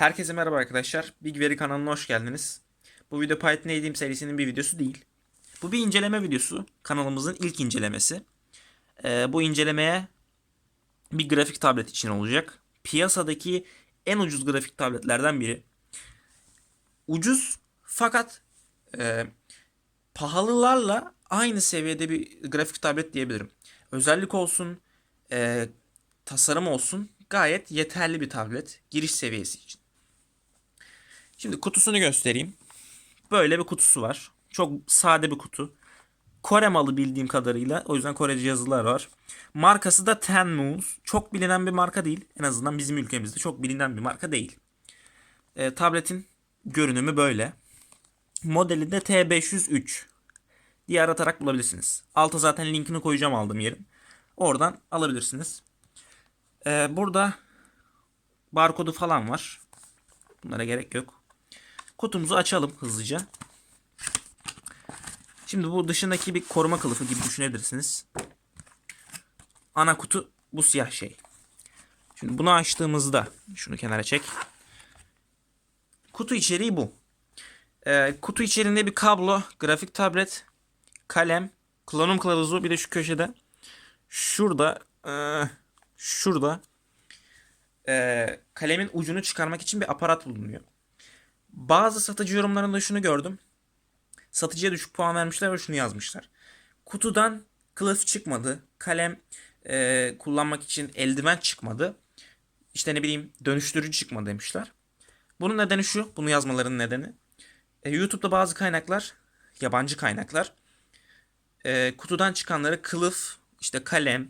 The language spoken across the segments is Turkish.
Herkese merhaba arkadaşlar. Big Veri kanalına hoş geldiniz. Bu video Python Eğitim serisinin bir videosu değil. Bu bir inceleme videosu. Kanalımızın ilk incelemesi. Ee, bu incelemeye bir grafik tablet için olacak. Piyasadaki en ucuz grafik tabletlerden biri. Ucuz fakat e, pahalılarla aynı seviyede bir grafik tablet diyebilirim. Özellik olsun, e, tasarım olsun gayet yeterli bir tablet giriş seviyesi için. Şimdi kutusunu göstereyim. Böyle bir kutusu var. Çok sade bir kutu. Kore malı bildiğim kadarıyla. O yüzden Korece yazılar var. Markası da Tenmuz. Çok bilinen bir marka değil. En azından bizim ülkemizde çok bilinen bir marka değil. E, tabletin görünümü böyle. Modeli de T503 diye aratarak bulabilirsiniz. Alta zaten linkini koyacağım aldığım yerin. Oradan alabilirsiniz. Ee, burada barkodu falan var. Bunlara gerek yok. Kutumuzu açalım hızlıca. Şimdi bu dışındaki bir koruma kılıfı gibi düşünebilirsiniz. Ana kutu bu siyah şey. Şimdi bunu açtığımızda şunu kenara çek. Kutu içeriği bu. Ee, kutu içerisinde bir kablo, grafik tablet, kalem, kullanım kılavuzu bir de şu köşede. Şurada ee, şurada ee, kalemin ucunu çıkarmak için bir aparat bulunuyor. Bazı satıcı yorumlarında şunu gördüm. Satıcıya düşük puan vermişler ve şunu yazmışlar. Kutudan kılıf çıkmadı. Kalem ee, kullanmak için eldiven çıkmadı. İşte ne bileyim dönüştürücü çıkmadı demişler. Bunun nedeni şu. Bunu yazmalarının nedeni. E, YouTube'da bazı kaynaklar, yabancı kaynaklar e, kutudan çıkanları kılıf, işte kalem,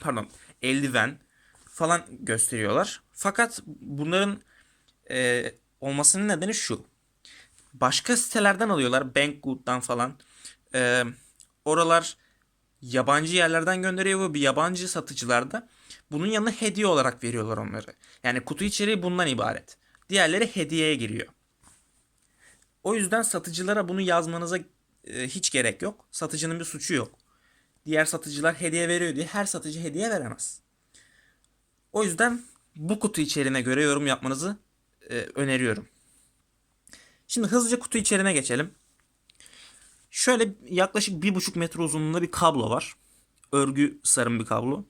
pardon eldiven falan gösteriyorlar. Fakat bunların e, olmasının nedeni şu. Başka sitelerden alıyorlar. Bankgood'dan falan. E, oralar yabancı yerlerden gönderiyor ve bir yabancı satıcılarda bunun yanına hediye olarak veriyorlar onları. Yani kutu içeriği bundan ibaret. Diğerleri hediyeye giriyor. O yüzden satıcılara bunu yazmanıza hiç gerek yok. Satıcının bir suçu yok. Diğer satıcılar hediye veriyor diye her satıcı hediye veremez. O yüzden bu kutu içeriğine göre yorum yapmanızı e, öneriyorum. Şimdi hızlıca kutu içeriğine geçelim. Şöyle yaklaşık bir buçuk metre uzunluğunda bir kablo var. Örgü sarım bir kablo.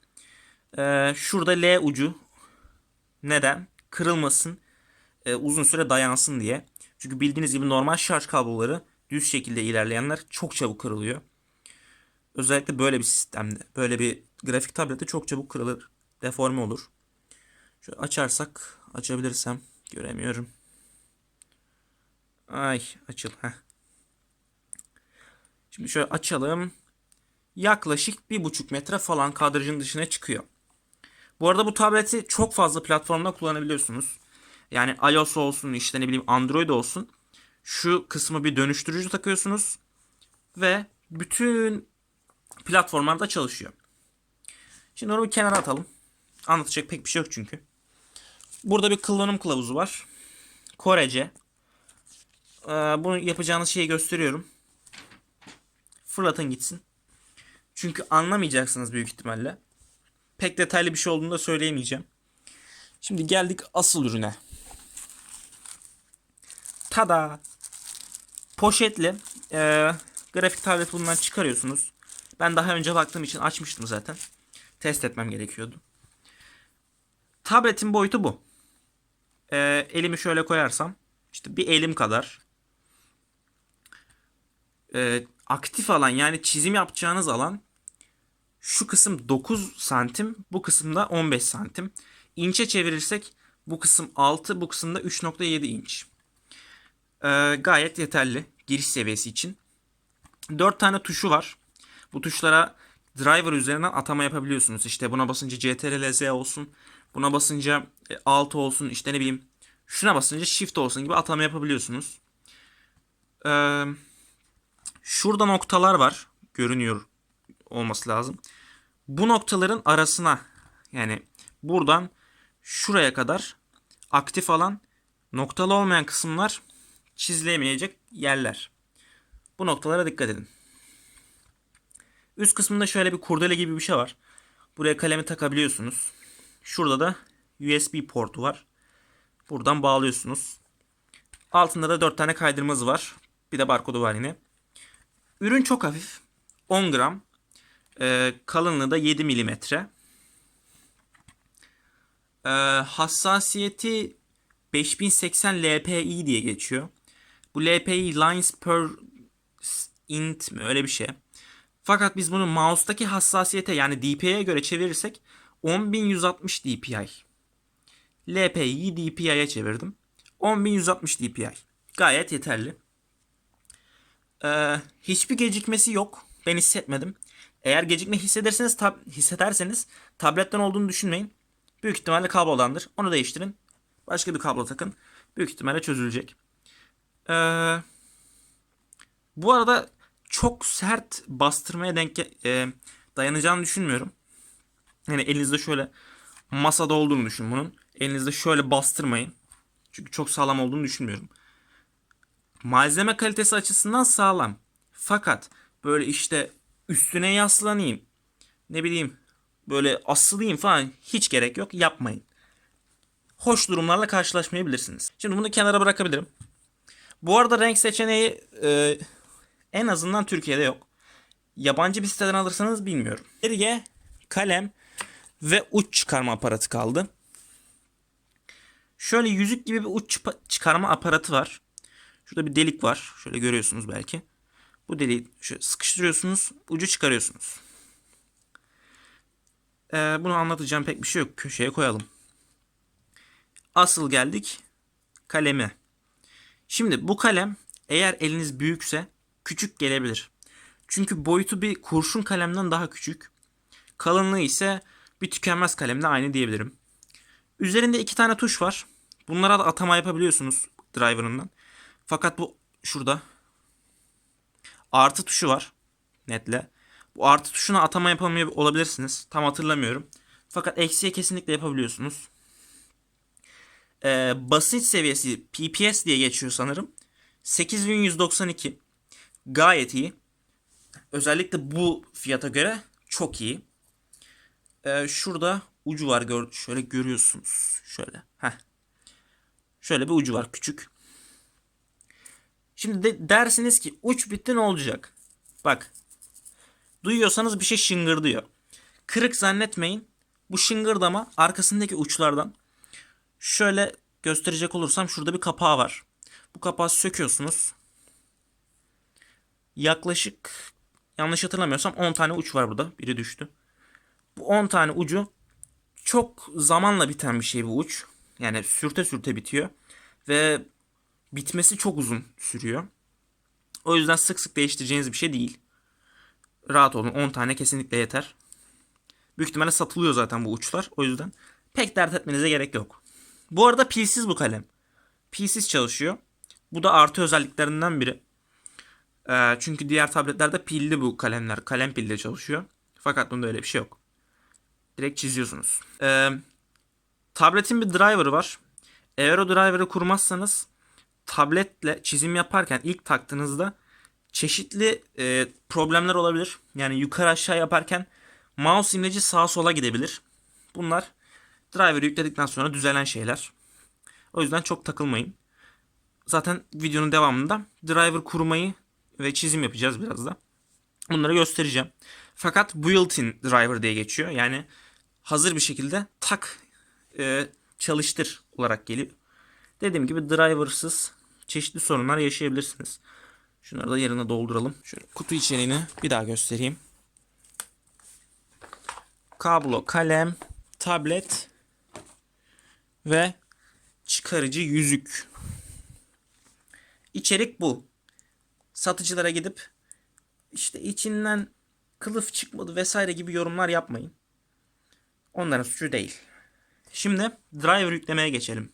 Ee, şurada L ucu. Neden? Kırılmasın. e, uzun süre dayansın diye. Çünkü bildiğiniz gibi normal şarj kabloları düz şekilde ilerleyenler çok çabuk kırılıyor. Özellikle böyle bir sistemde, böyle bir grafik tablette çok çabuk kırılır, deforme olur. Şöyle açarsak, açabilirsem göremiyorum. Ay, açıl. Heh. Şimdi şöyle açalım. Yaklaşık bir buçuk metre falan kadrajın dışına çıkıyor. Bu arada bu tableti çok fazla platformda kullanabiliyorsunuz. Yani iOS olsun işte ne bileyim Android olsun. Şu kısmı bir dönüştürücü takıyorsunuz. Ve bütün platformlarda çalışıyor. Şimdi onu bir kenara atalım. Anlatacak pek bir şey yok çünkü. Burada bir kullanım kılavuzu var. Korece. Ee, bunu yapacağınız şeyi gösteriyorum. Fırlatın gitsin. Çünkü anlamayacaksınız büyük ihtimalle. Pek detaylı bir şey olduğunu da söyleyemeyeceğim. Şimdi geldik asıl ürüne. Tada! Poşetli e, grafik tablet bundan çıkarıyorsunuz. Ben daha önce baktığım için açmıştım zaten. Test etmem gerekiyordu. Tabletin boyutu bu. E, elimi şöyle koyarsam işte bir elim kadar e, aktif alan yani çizim yapacağınız alan şu kısım 9 santim bu kısımda 15 santim. İnçe çevirirsek bu kısım 6 bu kısımda 3.7 inç. Ee, gayet yeterli giriş seviyesi için. 4 tane tuşu var. Bu tuşlara driver üzerinden atama yapabiliyorsunuz. İşte buna basınca CTRL Z olsun. Buna basınca e, Alt olsun. İşte ne bileyim. Şuna basınca Shift olsun gibi atama yapabiliyorsunuz. Ee, şurada noktalar var. Görünüyor olması lazım. Bu noktaların arasına yani buradan şuraya kadar aktif alan noktalı olmayan kısımlar çizilemeyecek yerler. Bu noktalara dikkat edin. Üst kısmında şöyle bir kurdele gibi bir şey var. Buraya kalemi takabiliyorsunuz. Şurada da USB portu var. Buradan bağlıyorsunuz. Altında da 4 tane kaydırmaz var. Bir de barkodu var yine. Ürün çok hafif. 10 gram. Ee, kalınlığı da 7 milimetre. Ee, hassasiyeti 5080 LPI diye geçiyor. Bu LPI lines per int mi öyle bir şey. Fakat biz bunu mouse'daki hassasiyete yani DPI'ye göre çevirirsek 10160 DPI. LPI'yi DPI'ye çevirdim. 10160 DPI. Gayet yeterli. Ee, hiçbir gecikmesi yok. Ben hissetmedim. Eğer gecikme hissederseniz, tab- hissederseniz tabletten olduğunu düşünmeyin. Büyük ihtimalle kablodandır. Onu değiştirin. Başka bir kablo takın. Büyük ihtimalle çözülecek. Ee, bu arada çok sert bastırmaya denk e, dayanacağını düşünmüyorum. Yani elinizde şöyle masada olduğunu düşün bunun. Elinizde şöyle bastırmayın. Çünkü çok sağlam olduğunu düşünmüyorum. Malzeme kalitesi açısından sağlam. Fakat böyle işte üstüne yaslanayım. Ne bileyim böyle asılayım falan hiç gerek yok. Yapmayın. Hoş durumlarla karşılaşmayabilirsiniz. Şimdi bunu kenara bırakabilirim. Bu arada renk seçeneği e, en azından Türkiye'de yok. Yabancı bir siteden alırsanız bilmiyorum. Geriye kalem ve uç çıkarma aparatı kaldı. Şöyle yüzük gibi bir uç çıkarma aparatı var. Şurada bir delik var. Şöyle görüyorsunuz belki. Bu deliği şöyle sıkıştırıyorsunuz. Ucu çıkarıyorsunuz. Ee, bunu anlatacağım pek bir şey yok. Köşeye koyalım. Asıl geldik kaleme. Şimdi bu kalem eğer eliniz büyükse küçük gelebilir. Çünkü boyutu bir kurşun kalemden daha küçük. Kalınlığı ise bir tükenmez kalemle aynı diyebilirim. Üzerinde iki tane tuş var. Bunlara da atama yapabiliyorsunuz driver'ından. Fakat bu şurada artı tuşu var netle. Bu artı tuşuna atama yapamıyor olabilirsiniz. Tam hatırlamıyorum. Fakat eksiye kesinlikle yapabiliyorsunuz. Ee, basınç seviyesi PPS diye geçiyor sanırım. 8192 gayet iyi. Özellikle bu fiyata göre çok iyi. Ee, şurada ucu var gör şöyle görüyorsunuz. Şöyle. Heh. Şöyle bir ucu var küçük. Şimdi de dersiniz ki uç bitti ne olacak? Bak. Duyuyorsanız bir şey şıngırdıyor. Kırık zannetmeyin. Bu şıngırdama arkasındaki uçlardan. Şöyle gösterecek olursam şurada bir kapağı var. Bu kapağı söküyorsunuz. Yaklaşık yanlış hatırlamıyorsam 10 tane uç var burada. Biri düştü. Bu 10 tane ucu çok zamanla biten bir şey bu uç. Yani sürte sürte bitiyor. Ve bitmesi çok uzun sürüyor. O yüzden sık sık değiştireceğiniz bir şey değil. Rahat olun 10 tane kesinlikle yeter. Büyük ihtimalle satılıyor zaten bu uçlar. O yüzden pek dert etmenize gerek yok. Bu arada pilsiz bu kalem. Pilsiz çalışıyor. Bu da artı özelliklerinden biri. Ee, çünkü diğer tabletlerde pilli bu kalemler. Kalem pilde çalışıyor. Fakat bunda öyle bir şey yok. Direkt çiziyorsunuz. Ee, tabletin bir driver'ı var. Eğer o driver'ı kurmazsanız tabletle çizim yaparken ilk taktığınızda çeşitli e, problemler olabilir. Yani yukarı aşağı yaparken mouse imleci sağa sola gidebilir. Bunlar driver'ı yükledikten sonra düzelen şeyler. O yüzden çok takılmayın. Zaten videonun devamında driver kurmayı ve çizim yapacağız biraz da. Bunları göstereceğim. Fakat built-in driver diye geçiyor. Yani hazır bir şekilde tak e, çalıştır olarak geliyor. Dediğim gibi driver'sız çeşitli sorunlar yaşayabilirsiniz. Şunları da yerine dolduralım. Şöyle kutu içeriğini bir daha göstereyim. Kablo, kalem, tablet ve çıkarıcı yüzük. İçerik bu. Satıcılara gidip işte içinden kılıf çıkmadı vesaire gibi yorumlar yapmayın. Onların suçu değil. Şimdi driver yüklemeye geçelim.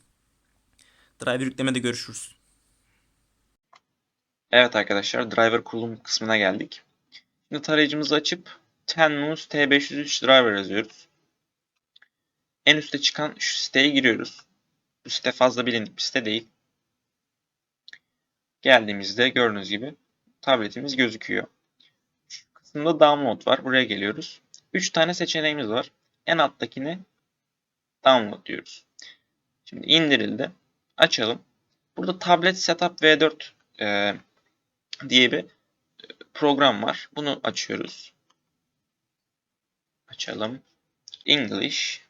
Driver yüklemede görüşürüz. Evet arkadaşlar driver kurulum kısmına geldik. Şimdi tarayıcımızı açıp Tenmus T503 driver yazıyoruz. En üstte çıkan şu siteye giriyoruz. Bu site fazla bilindik bir site değil. Geldiğimizde gördüğünüz gibi tabletimiz gözüküyor. Şu kısımda download var. Buraya geliyoruz. 3 tane seçeneğimiz var. En alttakini download diyoruz. Şimdi indirildi. Açalım. Burada Tablet Setup V4 e, diye bir program var. Bunu açıyoruz. Açalım. English.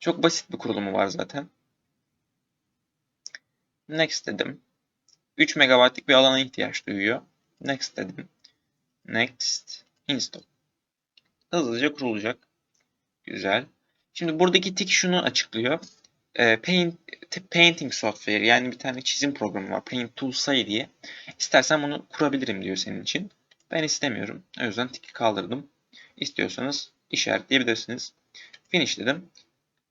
Çok basit bir kurulumu var zaten. Next dedim. 3 MB'lik bir alana ihtiyaç duyuyor. Next dedim. Next. Install. Hızlıca kurulacak. Güzel. Şimdi buradaki tik şunu açıklıyor. Ee, Paint, Painting Software yani bir tane çizim programı var. Paint Tools'ay diye. İstersen bunu kurabilirim diyor senin için. Ben istemiyorum. O yüzden tiki kaldırdım. İstiyorsanız işaretleyebilirsiniz. Finish dedim.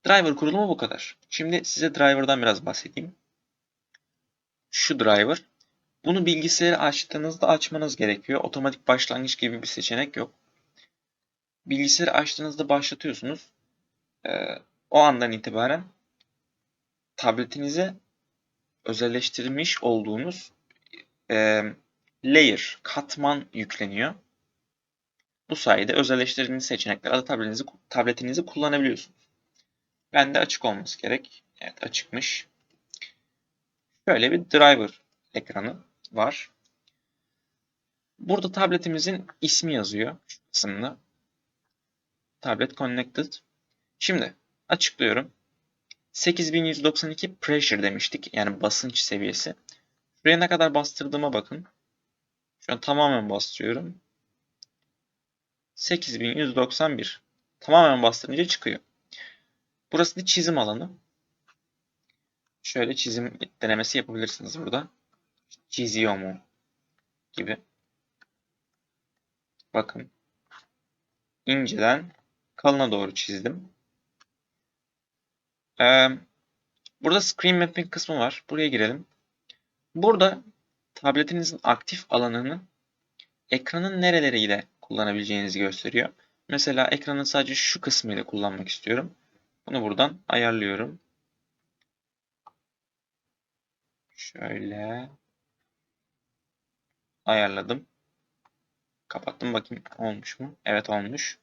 Driver kurulumu bu kadar. Şimdi size driver'dan biraz bahsedeyim. Şu driver. Bunu bilgisayarı açtığınızda açmanız gerekiyor. Otomatik başlangıç gibi bir seçenek yok. Bilgisayarı açtığınızda başlatıyorsunuz. Ee, o andan itibaren tabletinize özelleştirmiş olduğunuz e, layer, katman yükleniyor. Bu sayede özelleştirdiğiniz seçenekler adı tabletinizi, tabletinizi kullanabiliyorsunuz. Bende açık olması gerek. Evet açıkmış. Şöyle bir driver ekranı var. Burada tabletimizin ismi yazıyor şu kısımda. Tablet connected. Şimdi açıklıyorum. 8192 pressure demiştik. Yani basınç seviyesi. Şuraya ne kadar bastırdığıma bakın. Şu an tamamen bastırıyorum. 8191. Tamamen bastırınca çıkıyor. Burası da çizim alanı. Şöyle çizim denemesi yapabilirsiniz burada. Çiziyor mu? Gibi. Bakın. İnceden kalına doğru çizdim. Ee, burada Screen Mapping kısmı var. Buraya girelim. Burada tabletinizin aktif alanını ekranın nereleriyle kullanabileceğinizi gösteriyor. Mesela ekranın sadece şu kısmıyla kullanmak istiyorum. Bunu buradan ayarlıyorum. Şöyle ayarladım. Kapattım bakayım olmuş mu? Evet olmuş.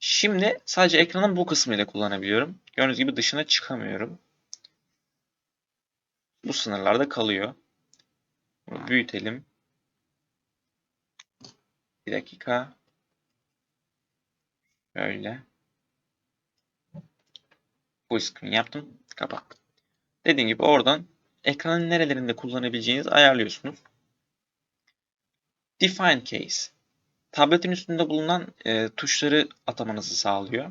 Şimdi sadece ekranın bu kısmıyla kullanabiliyorum. Gördüğünüz gibi dışına çıkamıyorum. Bu sınırlarda kalıyor. Bunu büyütelim. Bir dakika. Şöyle. Bu screen yaptım. Kapattım. Dediğim gibi oradan ekranın nerelerinde kullanabileceğinizi ayarlıyorsunuz. Define case. Tabletin üstünde bulunan e, tuşları atamanızı sağlıyor.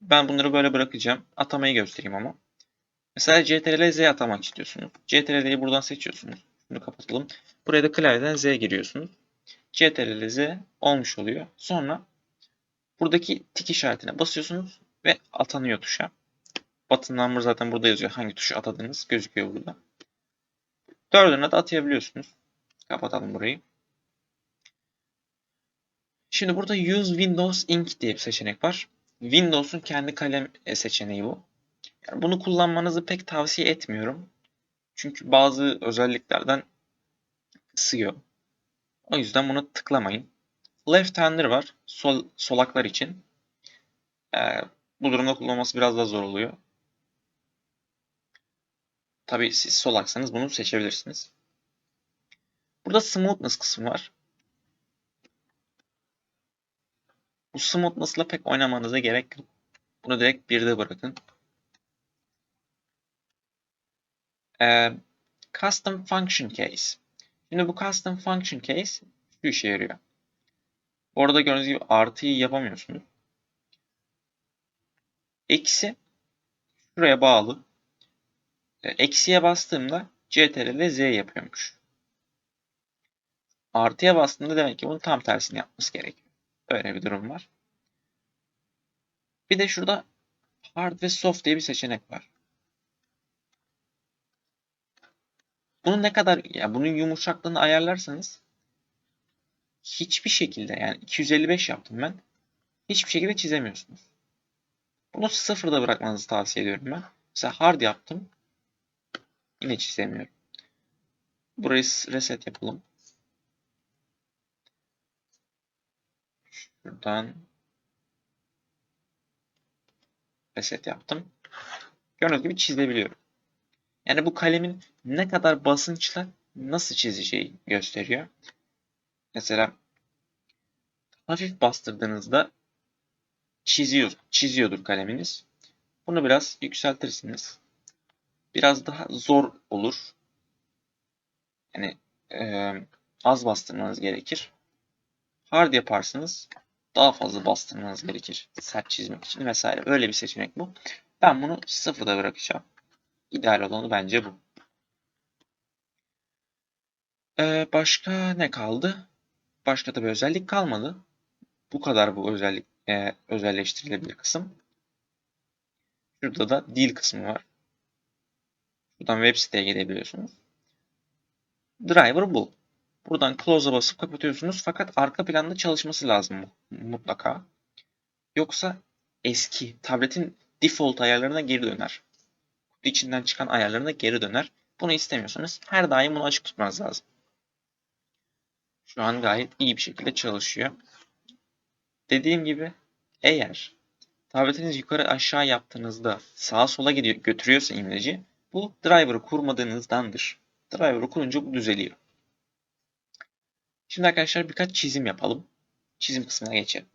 Ben bunları böyle bırakacağım. Atamayı göstereyim ama. Mesela CTRL Z atamak istiyorsunuz. CTRL'yi buradan seçiyorsunuz. Şunu kapatalım. Buraya da klavyeden Z giriyorsunuz. CTRL Z olmuş oluyor. Sonra buradaki tik işaretine basıyorsunuz ve atanıyor tuşa. Button number zaten burada yazıyor. Hangi tuşu atadığınız gözüküyor burada. Dördüne de atayabiliyorsunuz. Kapatalım burayı. Şimdi burada Use Windows Ink diye bir seçenek var. Windows'un kendi kalem e, seçeneği bu. Yani bunu kullanmanızı pek tavsiye etmiyorum. Çünkü bazı özelliklerden kısıyor. O yüzden bunu tıklamayın. Left-hander var. Sol, solaklar için. Ee, bu durumda kullanması biraz daha zor oluyor. Tabi siz solaksanız bunu seçebilirsiniz. Burada smoothness kısmı var. Bu smoothness'la pek oynamanıza gerek yok. Bunu direkt birde bırakın. Ee, custom function case. Şimdi bu custom function case şu işe yarıyor. Orada gördüğünüz gibi artıyı yapamıyorsunuz. Eksi şuraya bağlı. E, eksiye bastığımda CTRL Z yapıyormuş. Artıya bastığımda demek ki bunun tam tersini yapması gerekiyor. Böyle bir durum var. Bir de şurada hard ve soft diye bir seçenek var. Bunu ne kadar ya bunun yumuşaklığını ayarlarsanız hiçbir şekilde yani 255 yaptım ben. Hiçbir şekilde çizemiyorsunuz. Bunu sıfırda bırakmanızı tavsiye ediyorum ben. Mesela hard yaptım. Yine çizemiyorum. Burayı reset yapalım. Şuradan reset yaptım. Gördüğünüz gibi çizebiliyorum. Yani bu kalemin ne kadar basınçla nasıl çizeceği gösteriyor. Mesela hafif bastırdığınızda çiziyor, çiziyordur kaleminiz. Bunu biraz yükseltirsiniz. Biraz daha zor olur. Yani eee, az bastırmanız gerekir. Hard yaparsınız. Daha fazla bastırmanız gerekir. Sert çizmek için vesaire. Öyle bir seçenek bu. Ben bunu sıfırda bırakacağım. İdeal olanı bence bu. Ee, başka ne kaldı? Başka da bir özellik kalmadı. Bu kadar bu özellik e, özelleştirilebilir kısım. Şurada da dil kısmı var. Buradan web siteye gidebiliyorsunuz. Driver bu. Buradan close'a basıp kapatıyorsunuz fakat arka planda çalışması lazım mu- mutlaka. Yoksa eski tabletin default ayarlarına geri döner. Kutu içinden çıkan ayarlarına geri döner. Bunu istemiyorsanız her daim bunu açık tutmanız lazım. Şu an gayet iyi bir şekilde çalışıyor. Dediğim gibi eğer tabletiniz yukarı aşağı yaptığınızda sağa sola gidiyor, götürüyorsa imleci bu driver'ı kurmadığınızdandır. Driver'ı kurunca bu düzeliyor. Şimdi arkadaşlar birkaç çizim yapalım. Çizim kısmına geçelim.